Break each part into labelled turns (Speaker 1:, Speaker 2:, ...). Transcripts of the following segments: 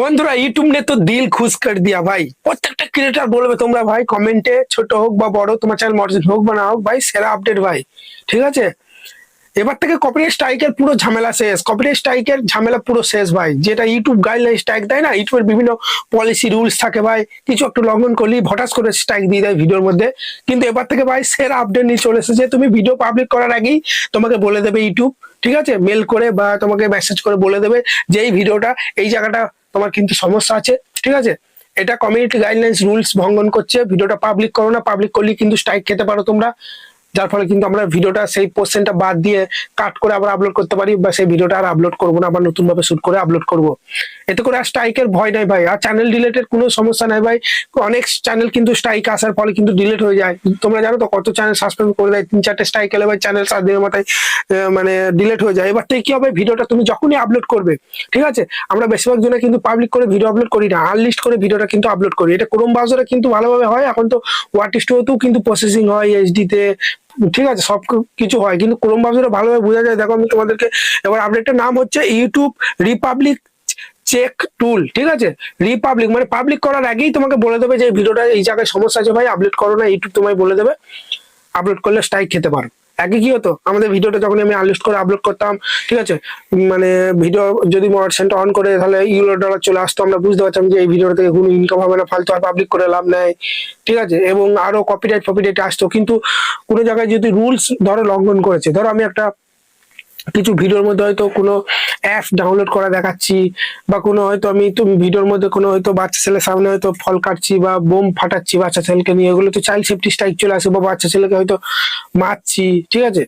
Speaker 1: বন্ধুরা ইউটিউব ने তো দিল খুশ কর দিয়া, ভাই। প্রত্যেকটা ক্রিয়েটার বলবে তোমরা, ভাই কমেন্টে ছোট হোক বা বড়, তোমার চ্যানেল মডেল হোক বা না হোক, ভাই, সেরা আপডেট ভাই। ঠিক আছে? এবার থেকে কপিরাইট স্ট্রাইকের পুরো ঝামেলা শেষ। কপিরাইট স্ট্রাইকের ঝামেলা পুরো শেষ, ভাই। যেটা ইউটিউব গাইডলাইন স্ট্রাইক দেয় না ইউটিউবের বিভিন্ন পলিসি রুলস থাকে, ভাই। কিছু একটু লঙ্ঘন করলি হঠাৎ করে স্ট্রাইক দিয়ে দেয় ভিডিওর মধ্যে। কিন্তু এবার থেকে, ভাই, সেরা আপডেট নিয়ে চলে এসেছে। তুমি ভিডিও পাবলিক করার আগেই তোমাকে বলে দেবে ইউটিউব ঠিক আছে? মেল করে বা তোমাকে মেসেজ করে বলে দেবে যে, এই ভিডিওটা এই জায়গাটা তোমার কিন্তু সমস্যা আছে, ঠিক আছে? এটা কমিউনিটি গাইডলাইন্স রুলস ভঙ্গন করছে, ভিডিওটা পাবলিক করো না পাবলিক করলে কিন্তু স্ট্রাইক খেতে পারো তোমরা। যার ফলে কিন্তু আমরা ভিডিওটা সেই পোর্শনটা বাদ দিয়ে কাট করে আবার আপলোড করতে পারি বা সেই ভিডিওটা আর আপলোড করব না, আবার নতুন ভাবে শুট করে আপলোড করব। এতে করে আর স্ট্রাইকের ভয় নাই ভাই। আর চ্যানেল ডিলেটের কোনো সমস্যা নাই ভাই। অনেক চ্যানেল কিন্তু স্ট্রাইক আসার ফলে কিন্তু ডিলেট হয়ে যায়। তোমরা জানো তো কত চ্যানেল সাসপেন্ড করে দেয়, তিন চারটে স্ট্রাইক এলে ভাই চ্যানেল সাত দিনের মাথায় মানে ডিলেট হয়ে যায়। এবার থেকে কি হবে? ভিডিওটা তুমি যখনই আপলোড করবে, ঠিক আছে? আমরা বেশিরভাগ জনে কিন্তু পাবলিক করে ভিডিও আপলোড করি না। আনলিস্ট করে ভিডিওটা কিন্তু আপলোড করি। এটা ক্রোম ব্রাউজারে কিন্তু ভালোভাবে হয়। এখন তো ওয়াটিস্টোতেও কিন্তু প্রসেসিং হয় এইচডি তে ঠিক আছে, সব কিছু হয়। কিন্তু ক্রোম ভালোভাবে বোঝা যায়। দেখো আমি তোমাদেরকে এবার আপডেটের নাম হচ্ছে ইউটিউব রিপাবলিক চেক টুল ঠিক আছে? রিপাবলিক মানে পাবলিক করার আগেই তোমাকে বলে দেবে যে ভিডিওটা এই জায়গায় সমস্যা আছে ভাই আপলোড করো না ইউটিউব তোমায় বলে দেবে। আপলোড করলে স্ট্রাইক খেতে পারো। আগে কি হতো? আমাদের ভিডিওটা যখন আমি আনলিস্ট করে আপলোড করতাম, ঠিক আছে? মানে ভিডিও যদি মোটরসেন্টার অন করে, তাহলে ইউরো ডলার চলে আসতো। আমরা বুঝতে পারতাম যে এই ভিডিওটা থেকে কোনো ইনকাম হবে না, ফালতু আর পাবলিক করে লাভ নেয় ঠিক আছে? এবং আরও কপিরাইট ফপিরাইট আসতো। কিন্তু কোনো জায়গায় যদি রুলস ধরো লঙ্ঘন করেছে, ধরো আমি একটা কিছু ভিডিওর মধ্যে হয়তো কোনো অ্যাপ ডাউনলোড করা দেখাচ্ছি বা কোনো হয়তো আমি তুমি ভিডিওর মধ্যে কোনো হয়তো বাচ্চা ছেলের সামনে হয়তো ফল কাটছি বা বোম ফাটাচ্ছি বাচ্চা ছেলেকে নিয়ে, এগুলো তো চাইল্ড সেফটি স্ট্রাইক চলে আসে বা বাচ্চা ছেলেকে হয়তো মারছি, ঠিক আছে?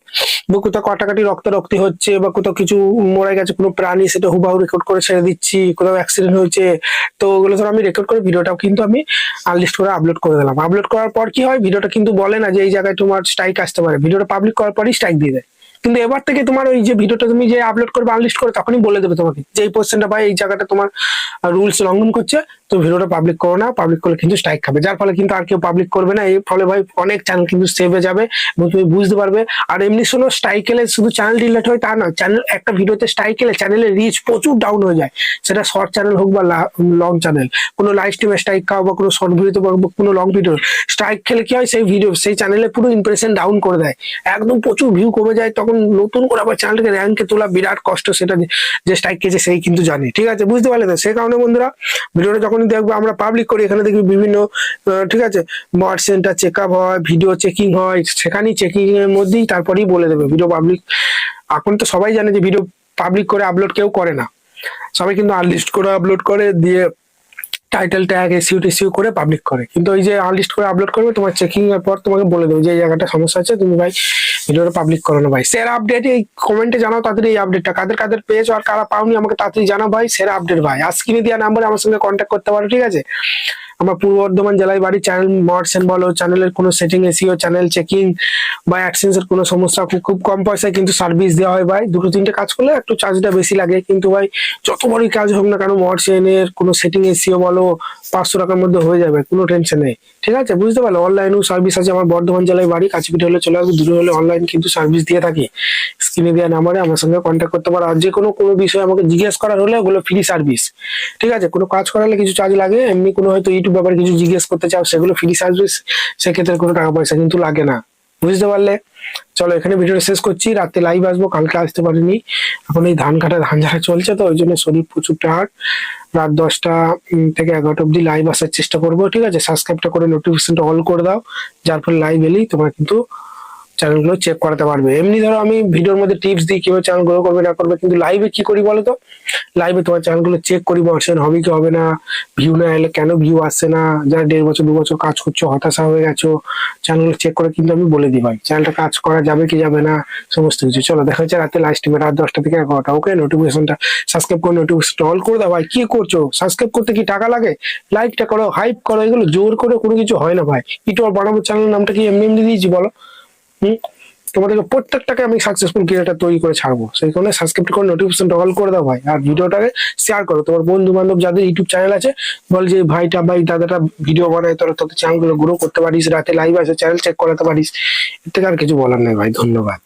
Speaker 1: বা কোথাও কাটাকাটি রক্তারক্তি হচ্ছে বা কোথাও কিছু মরে গেছে, কোনো প্রাণী সেটা হুবাহু রেকর্ড করে ছেড়ে দিচ্ছি, কোথাও অ্যাক্সিডেন্ট হয়েছে, তো ওগুলো ধর আমি রেকর্ড করে ভিডিওটাও কিন্তু আমি আনলিস্ট করে আপলোড করে দিলাম। আপলোড করার পর কি হয়? ভিডিওটা কিন্তু বলে না যে এই জায়গায় তোমার স্ট্রাইক আসতে পারে। ভিডিওটা পাবলিক করার পরই স্ট্রাইক দিয়ে দেয়। কিন্তু এবার থেকে তোমার ওই যে ভিডিওটা তুমি যে আপলোড করবে আনলিস্ট করে তখনই বলে দেবে তোমাকে যে এই পোর্শনটা বা এই জায়গাটা তোমার রুলস লঙ্ঘন করছে, তো ভিডিওটা পাবলিক করো না। পাবলিক করলে কিন্তু স্ট্রাইক খাবে। যার ফলে কিন্তু আর কেউ পাবলিক করবে না। এর ফলে ভাই অনেক চ্যানেল কিন্তু সেভ হয়ে যাবে এবং তুমি বুঝতে পারবে। আর এমনি শোনো স্ট্রাইক এলে শুধু চ্যানেল ডিলেট হয় তা না চ্যানেল একটা ভিডিওতে স্ট্রাইক এলে চ্যানেলের রিচ প্রচুর ডাউন হয়ে যায়। সেটা শর্ট চ্যানেল হোক বা লং চ্যানেল কোনো লাইভ স্ট্রিমে স্ট্রাইক খাও বা কোনো শর্ট ভিডিওতে বা কোনো লং ভিডিও স্ট্রাইক খেলে কি হয়? সেই ভিডিও সেই চ্যানেলে পুরো ইমপ্রেশন ডাউন করে দেয়। একদম প্রচুর ভিউ কমে যায়। তখন নতুন করে আবার চ্যানেলটাকে র্যাঙ্কে তোলা বিরাট কষ্ট, সেটা যে- স্ট্রাইক খেয়েছে সেই কিন্তু জানে। ঠিক আছে? বুঝতে পারলে তো? সেই কারণে বন্ধুরা, ভিডিওটা যখনই দেখব, আমরা পাবলিক করি, এখানে দেখবি বিভিন্ন ঠিক আছে? মড সেন্টার চেক আপ হয় ভিডিও চেকিং হয়, সেখানেই চেকিং এর মধ্যেই তারপরেই বলে দেবে ভিডিও পাবলিক এখন তো সবাই জানে যে ভিডিও পাবলিক করে আপলোড কেউ করে না। সবাই কিন্তু আনলিস্ট করে আপলোড করে, দিয়ে টাইটেল ট্যাগ এসিউ টেসিউ করে পাবলিক করে। কিন্তু ওই যে আনলিস্ট করে আপলোড করবে, তোমার চেকিং এর পর তোমাকে বলে দেবে যে, এই জায়গাটা সমস্যা আছে, তুমি ভাই ভিডিওটা পাবলিক করানো ভাই। সেরা আপডেট এই কমেন্টে জানাও তাদের এই আপডেটটা কাদের কাদের পেয়েছ আর কারা পাওনি আমাকে তাড়াতাড়ি জানাও ভাই। সেরা আপডেট ভাই। আর স্ক্রিনে দেওয়া নাম্বারে আমার সঙ্গে কন্ট্যাক্ট করতে পারো, ঠিক আছে? আমার পূর্ব বর্ধমান জেলায় বাড়ি চ্যানেল মডসেন বলো চ্যানেলের কোনো সেটিং এসিও চ্যানেল চেকিং বা অ্যাডসেন্স এর কোনো সমস্যা, খুব কম পয়সায় কিন্তু সার্ভিস দেওয়া হয় ভাই। দুটো, তিনটে কাজ করলে একটু চার্জটা বেশি লাগে। কিন্তু ভাই, যত বড়ই কাজ হোক না কেন মডসেন এর কোনো সেটিং এসিও বলো, পাঁচশো টাকার মধ্যে হয়ে যাবে, কোনো টেনশন নেই। ঠিক আছে? বুঝতে পারল? অনলাইনেও সার্ভিস আছে। আমার বর্ধমান জেলায় বাড়ি কাছেপিঠে হলে চলে আসবে, দূরে হলে অনলাইন কিন্তু সার্ভিস দিয়ে থাকি। স্ক্রিনে দেওয়া নাম্বারে আমার সঙ্গে কন্ট্যাক্ট করতে পারো। আর যে কোনো কোনো বিষয়ে আমাকে জিজ্ঞেস করার হলে ওগুলো ফ্রি সার্ভিস ঠিক আছে? কোনো কাজ করালে কিছু চার্জ লাগে, এমনি কোনো হয়তো ইউটিউব ব্যাপারে কিছু জিজ্ঞেস করতে চাও, সেগুলো ফ্রি সার্ভিস সেক্ষেত্রে কোনো টাকা পয়সা কিন্তু লাগে না। বুঝতে পারলে? চলো এখানে ভিডিওটা শেষ করছি। রাতে লাইভ আসব, কালকে আসতে পারিনি। এখন এই ধান কাটা ধান ঝাড়া চলছে তো, ওই জন্য শরীর প্রচুর টায়ার্ড। রাত দশটা থেকে এগারোটা অব্দি লাইভ আসার চেষ্টা করব। ঠিক আছে? সাবস্ক্রাইবটা করে নোটিফিকেশনটা অল করে দাও। যার ফলে লাইভ এলেই তোমরা কিন্তু চ্যানেলগুলো চেক করাতে পারবে। এমনি ধরো আমি ভিডিওর মধ্যে টিপস দিই, কীভাবে চ্যানেল গ্রো করবে, না করবে, কিন্তু লাইভে কি করি বলো তো? লাইভে তোমার চ্যানেলগুলো চেক করি বলছেন হবে কি হবে না ভিউ না এলে কেন ভিউ আসছে না, যারা দেড় বছর, দু বছর কাজ করছ, হতাশা হয়ে গেছো চ্যানেলগুলো চেক করে কিন্তু আমি বলে দিই ভাই চ্যানেলটা কাজ করা যাবে কি যাবে না, সমস্ত কিছু। চলো, দেখা হচ্ছে রাতে লাইভ স্ট্রিমে রাত দশটা থেকে এগারোটা ওকে নোটিফিকেশনটা সাবস্ক্রাইব করে নোটিফিকেশনটা অল করে দাও ভাই। কি করছ? সাবস্ক্রাইব করতে কি টাকা লাগে? লাইকটা করো হাইপ করো, এগুলো জোর করে কোনো কিছু হয় না ভাই। ইউটিউব বানাবো চ্যানেলের নামটা কি এমনি এমনি দিয়েছি বলো? তোমাদেরকে প্রত্যেকটাকে আমি সাকসেসফুল ক্রিয়েটার তৈরি করে ছাড়বো। সেই কারণে সাবস্ক্রাইব করে নোটিফিকেশনটা অল করে দাও ভাই। আর ভিডিওটাকে শেয়ার করো। তোমার বন্ধু বান্ধব যাদের ইউটিউব চ্যানেল আছে, বল যে ভাইটা ভাই দাদাটা ভিডিও বানায়, তোরা তোদের চ্যানেলগুলো গ্রো করতে পারিস, রাতে লাইভ আছে চ্যানেল চেক করাতে পারিস, এর থেকে আর কিছু বলার নেই ভাই। ধন্যবাদ।